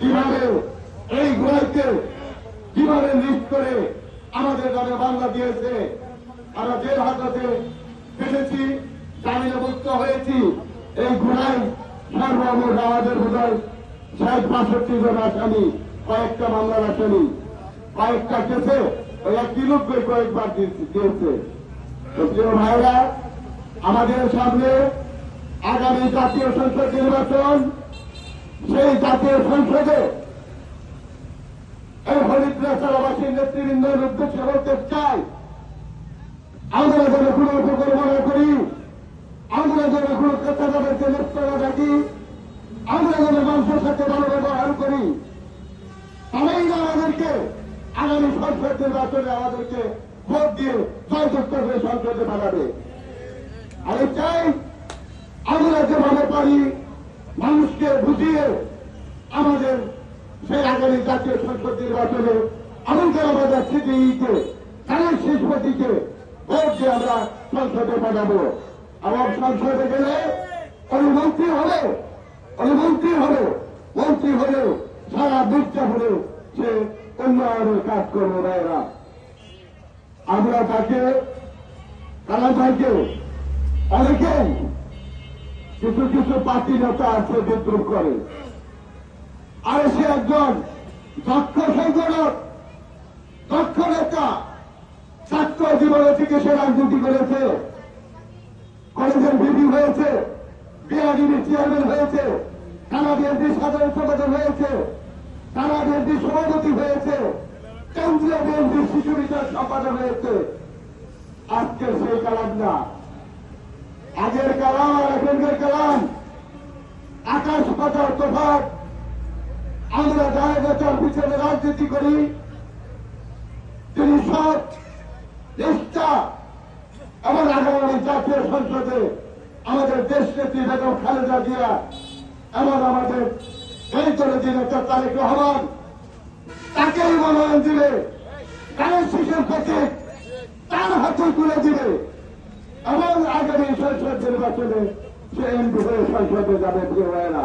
কীভাবে এই গোড়াইকে কীভাবে লিড করে আমাদের নামে বাংলা দিয়েছে। আমরা জেল হাজতে ফেলেছি জামিনে মুক্ত হয়েছি, এই গুণাই সর্বমোট আমাদের বোধহয় ষাট বাষট্টি জন আসামি, কয়েকটা মামলার আসামি, কয়েকটা কেসে ওই একটি লোককে কয়েকবার দিয়েছে ভাইরা আমাদের সামনে আগামী জাতীয় সংসদ নির্বাচন সেই জাতীয় সংসদে এই হরিদ্রাচারবাসীর নেতৃবৃন্দের উদ্দেশ্যে বলতে চাই। আমরা যেন কোনো উপকর্ম না করি, আমরা যেন কোনো ক্রেতাদেরকে লিপ্ত না থাকি আমরা যেন মানুষের সাথে ভালো ব্যবহার করি। তারাই না আমাদেরকে আগামী সংসদ নির্বাচনে আমাদেরকে ভোট দিয়ে জয়যুক্ত হয়ে সংসদে বানাবে আমি চাই আমরা যেভাবে পারি মানুষকে বুঝিয়ে আমাদের সেই আগামী জাতীয় সংসদ নির্বাচনে এমনকি আমাদের সিটিইকে কালের শিল্পতিকে ভোট দিয়ে আমরা সংসদে পাঠাবো। এবং সংসদে গেলে অনুমন্ত্রী হবে অনুমন্ত্রী হবে, মন্ত্রী হলে সারা দেশটা হলে সে উন্নয়নের কাজ করবে না এরা আমরা তাকে কারা ভাইকে অনেকেই কিছু কিছু পার্টি নেতা আছে বিদ্রুপ করে। আর সে একজন দক্ষ সংগঠক, দক্ষ নেতা, ছাত্র জীবনে থেকে সে রাজনীতি করেছে। কলেজের বিধি হয়েছে বিআরডিবির চেয়ারম্যান হয়েছে থানা বিএনপির সাধারণ সম্পাদক হয়েছে থানা বিএনপির সভাপতি হয়েছে, কেন্দ্রীয় বিএনপির শিশু বিচার সম্পাদক হয়েছে। আজকের সেই কালাম না আগের কালাম আর এখনকার কালাম। আকাশ পাতার তফাৎ আমরা বেচার পিছনে রাজনীতি করি। তিনি সৎ, নিষ্ঠা এবং আগামী জাতীয় সংসদে আমাদের দেশ নেত্রী বেগম খালেদা জিয়া এবং আমাদের এই যে নেতা তারেক রহমান, তাকেই মনোনয়ন দিবে কারণ শিশুর প্রতীক তার হাতে তুলে দিবে নির্বাচনে সে এমপি হয়ে সংসদে যাবে প্রিয় ভাইয়েরা